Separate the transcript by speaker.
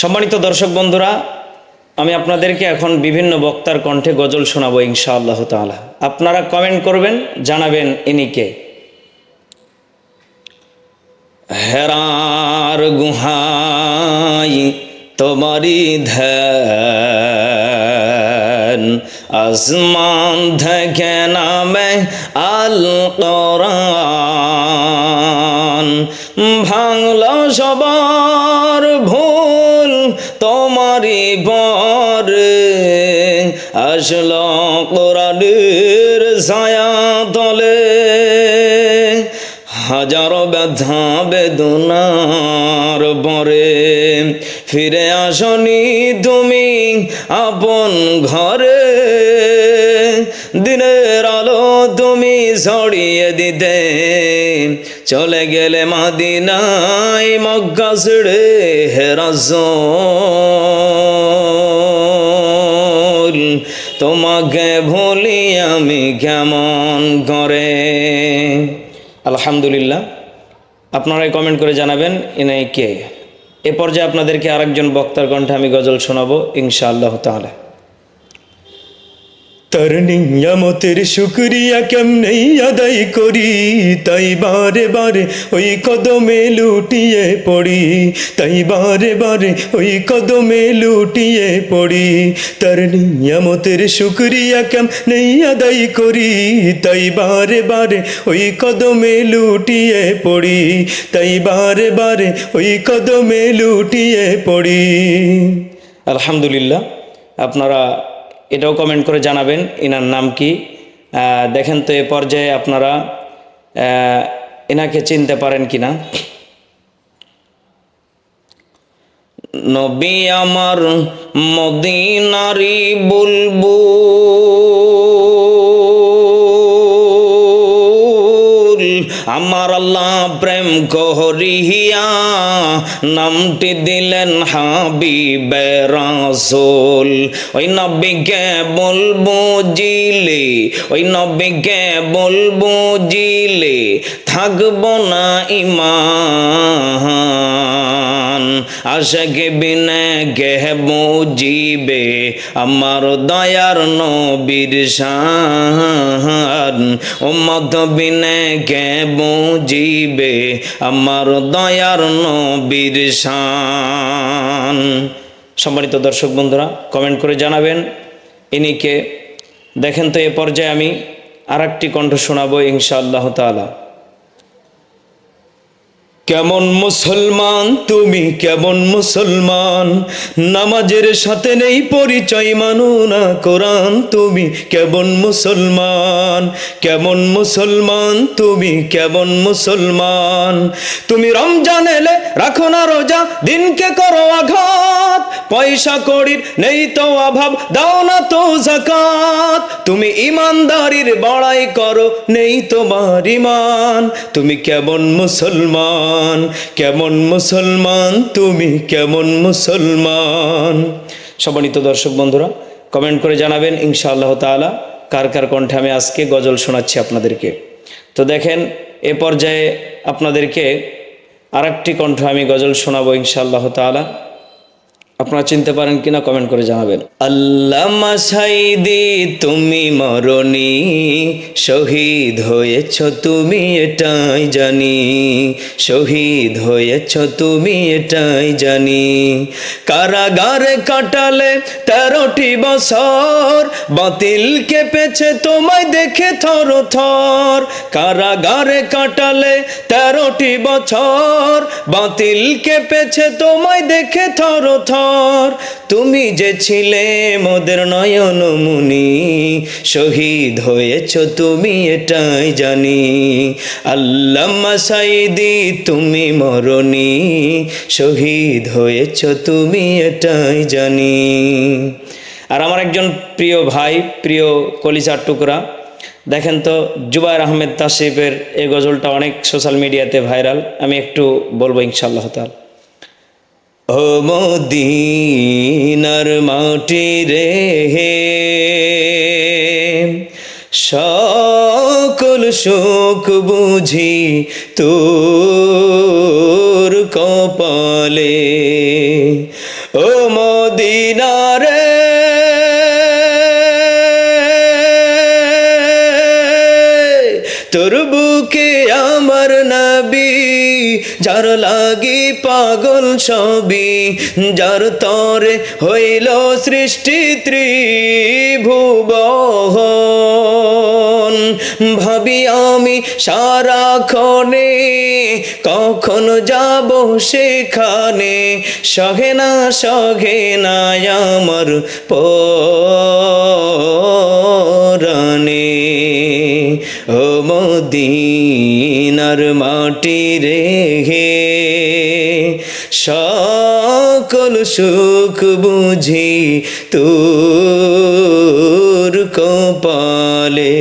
Speaker 1: সম্মানিত দর্শক বন্ধুরা, আমি আপনাদেরকে এখন বিভিন্ন বক্তার কণ্ঠে গজল শোনাবো ইনশা আল্লাহ তাআলা। আপনারা কমেন্ট করবেন, জানাবেন ইনিকে হেরার গুহাই তোমারি ধ্যান, আসমান থেকে নামে আল কোরআন ভাঙল সবার ভুল তোমারি পরে আসল কোরআনের ছায়া তলে। হাজারো ব্যথা বেদনার পরে ফিরে আসনি তুমি আপন ঘরে। দিনের আলো তুমি ছড়িয়ে দিতে চলে গেলে মাদিনাই মক্কা ছেড়ে হেরাস তোমাকে ভুলি আমি কেমন করে? আলহামদুলিল্লাহ। আপনারাই কমেন্ট করে জানাবেন ইনাই কে? এ পর্যায়ে আপনাদেরকে আরেকজন বক্তার কণ্ঠে আমি গজল শোনাবো, ইনশাআল্লাহ তাহলে
Speaker 2: তার নিয়ামতের শুক্রিয়া কেমনেই আদায় করি? তাই বারে বারে ওই কদমে লুটিয়ে পড়ি। তাই বারে বারে ওই কদমে লুটিয়ে পড়ি। তার নিয়ামতের শুক্রিয়া কেমনেই আদায় করি? তাই বারে বারে ওই কদমে লুটিয়ে পড়ি। তাই বারে বারে ওই কদমে লুটিয়ে পড়ি।
Speaker 1: আলহামদুলিল্লাহ, আপনারা এটাও কমেন্ট করে জানাবেন। ইনার নাম কি? দেখেন তো এ পর্যায়ে আপনারা এনাকে চিনতে পারেন কিনা? নবী আমার মদিনারি বুলবুল, আমার আল্লাহ প্রেম করিয়া নামটি দিলেন হাবিবে রাসূল। ওই নবীকে বলব জিলে, ওই নবীকে বলব জিলে, থাকব না ইমান আশাকে বিনে কে বুঝিবে আমার দয়ার নবীর শান। উম্মত বিনে কে বুঝিবে আমার দয়ার নবীর শান? সম্মানিত দর্শক বন্ধুরা কমেন্ট করে জানাবেন। ইনিকে দেখেন তো এ পর্যায়ে আমি আর একটি কণ্ঠ শোনাবো ইনশাআল্লাহ তাআলা।
Speaker 2: কেমন মুসলমান? তুমি কেমন মুসলমান? নামাজের সাথে নেই পরিচয় মানো না কোরআন। তুমি কেমন মুসলমান? কেমন মুসলমান? তুমি কেমন মুসলমান? তুমি রমজান এলে রাখো না রোজা, দিনকে করো আঘাত। পয়সা কড়ির নেই তো অভাব, দাও না তো জাকাত। তুমি ইমানদারির বড়াই করো, নেই তোমার ইমান। তুমি কেমন মুসলমান কেমন মুসলমান, তুমি কেমন মুসলমান।
Speaker 1: সম্মানিত দর্শক বন্ধুরা, কমেন্ট করে জানাবেন ইনশাআল্লাহ তাআলা কার কার কণ্ঠে আমি আজকে গজল শোনাচ্ছি আপনাদেরকে। তো দেখেন, এ পর্যায়ে আপনাদেরকে আরেকটি কণ্ঠ আমি গজল শোনাবো ইনশাআল্লাহ তাআলা। আপনারা চিনতে পারেন কিনা কমেন্ট করে জানাবেন।
Speaker 2: আল্লামা সাইদি তুমি মরণি, শহীদ হয়েছ তুমি এটাই জানি, শহীদ হয়েছ তুমি এটাই জানি। কারাগারে কাটালে তেরোটি বছর, বাতিল কেঁপেছে তোমায় দেখে থর থর। কারাগারে কাটালে তেরোটি বছর, বাতিল কেঁপেছে তোমায় দেখে থর থর। তুমি যে ছিলে মোদের নয়ন মুনি শহীদ হয়েছ তুমি এটাই জানি। আল্লামা সাইদি, তুমি মরণি, শহীদ হয়েছ তুমি এটাই জানি।
Speaker 1: আর আমার একজন প্রিয় ভাই, প্রিয় কলিজার টুকরা, দেখেন তো জুবাইর আহমেদ তাসিফের এই গজলটা অনেক সোশ্যাল মিডিয়াতে ভাইরাল আমি একটু বলব ইনশাআল্লাহ তাআলা।
Speaker 2: ও মদিনার মাটি রে সকল শোক বুঝি তোর কপালে। ও মদিনারে তোর বুকে আমার নবী, যার লাগি পাগল ছবি, যার তরে হইল সৃষ্টি ত্রিভুবন ভাবি আমি সারাক্ষণে কখন যাব সেখানে সহে না সহে না আমার পরানে ও মদিনার মাটি রেহে সকল সুখ বুঝি তোর কপালে।